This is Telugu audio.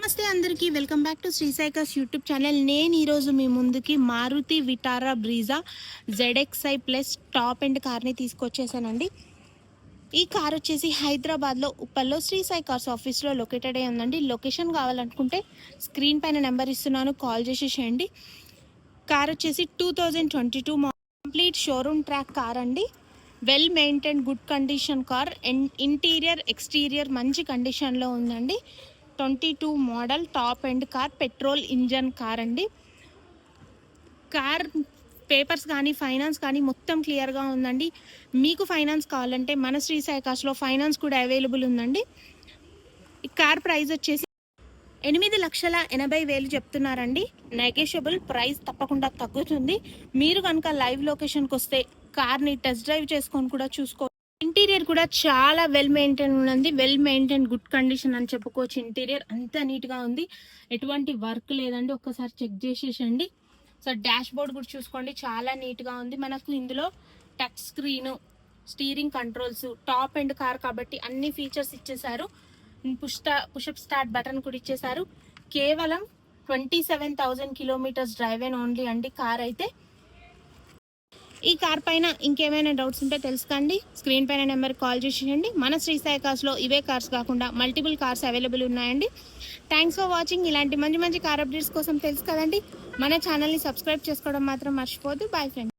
నమస్తే అందరికీ welcome back to శ్రీసైకస్ YouTube channel. నేను ఈరోజు మీ ముందుకి Maruti Vitara Brezza ZXI plus top end కార్ని తీసుకొచ్చేసానండి. ఈ కార్ వచ్చేసి హైదరాబాద్లో ఉప్పల్లో శ్రీసాయి కార్స్ ఆఫీస్లో లొకేటెడ్ అయి ఉందండి. లొకేషన్ కావాలనుకుంటే స్క్రీన్ పైన నెంబర్ ఇస్తున్నాను కాల్ చేసేసేయండి కార్ వచ్చేసి two thousand twenty two complete showroom track car అండి. Well maintain good condition car. Interior exterior మంచి కండిషన్లో ఉందండి. Twenty two model top end car petrol engine car అండి. కార్ పేపర్స్ కానీ ఫైనాన్స్ కానీ మొత్తం క్లియర్గా ఉందండి. మీకు ఫైనాన్స్ కావాలంటే మన శ్రీ సాయికాస్లో ఫైనాన్స్ కూడా అవైలబుల్ ఉందండి. కార్ ప్రైస్ వచ్చేసి ఎనిమిది లక్షల ఎనభై వేలు చెప్తున్నారండి. నెగోషియబుల్ ప్రైస్ తప్పకుండా తగ్గుతుంది. మీరు కనుక లైవ్ లొకేషన్కి వస్తే కార్ని టెస్ట్ డ్రైవ్ చేసుకొని కూడా చూసుకో ఇంటీరియర్ కూడా చాలా వెల్ మెయింటైన్ ఉంది వెల్ మెయింటైన్ గుడ్ కండిషన్ అని చెప్పుకోవచ్చు ఇంటీరియర్. అంత నీట్గా ఉంది. ఎటువంటి వర్క్ లేదండి. ఒక్కసారి చెక్ చేసేసండి. సో డాష్ బోర్డ్ కూడా చూసుకోండి. చాలా నీట్గా ఉంది. మనకు ఇందులో touch screen steering controls top end car కాబట్టి అన్ని ఫీచర్స్ ఇచ్చేసారు పుష్ పుషప్ స్టార్ట్ బటన్ కూడా ఇచ్చేసారు కేవలం twenty seven thousand kilometres drive and only అండి. కార్ అయితే ఈ కార్ పైన ఇంకేమైనా డౌట్స్ ఉంటే తెలుసుకోండి. స్క్రీన్ పైన నెంబర్ కాల్ చేసేయండి మన శ్రీ సాయి కార్స్లో ఇవే కార్స్ కాకుండా మల్టిపుల్ కార్స్ అవైలబుల్ ఉన్నాయండి. థ్యాంక్స్ ఫర్ వాచింగ్ ఇలాంటి మంచి మంచి కార్ అప్డేట్స్ కోసం తెలుసు కదండి. మన ఛానల్ని సబ్స్క్రైబ్ చేసుకోవడం మాత్రం మర్చిపోద్దు బాయ్ ఫ్రెండ్